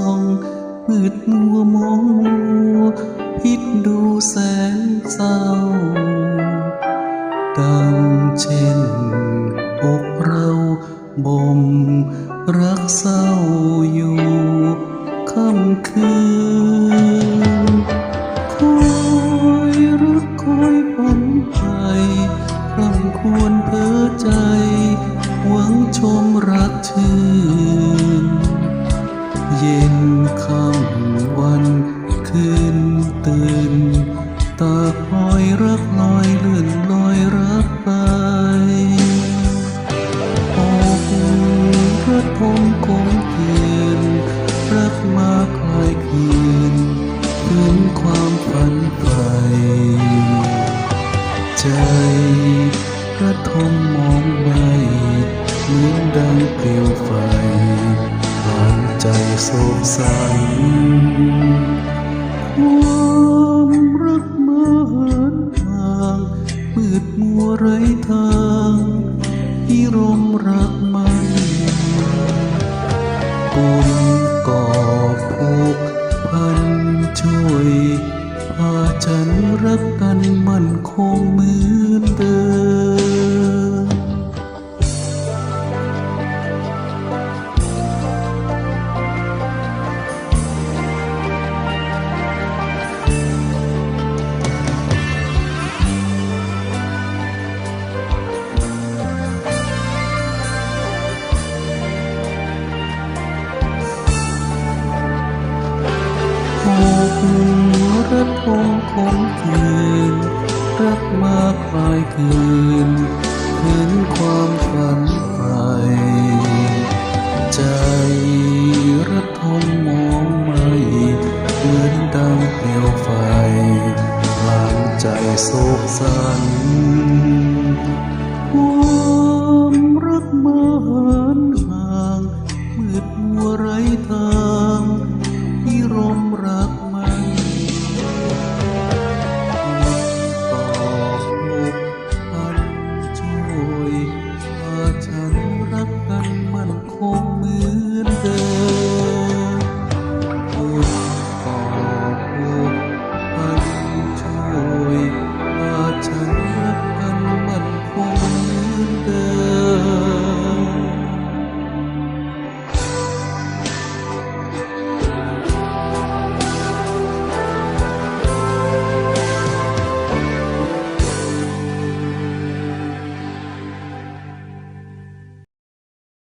องมืดมัวมองมัวพิดดูแสนเศร้าดังเช่นอกเราบ่มรักเศร้าอยู่ค่ำคืนคอยรักคอยผลไปรำควรเพ้อใจ ใจกระทมมองไม่เหมือนดังเปลวไฟหลานใจโศกสันความรักมาหานทางมืดมัวไร้ทาง อกรักคงคงคืน รักมาคลายคืนเห็นความฝันใฝ่ใจรักทงมองไม่เหมือนดังเปลวไฟหลางใจโศกสัน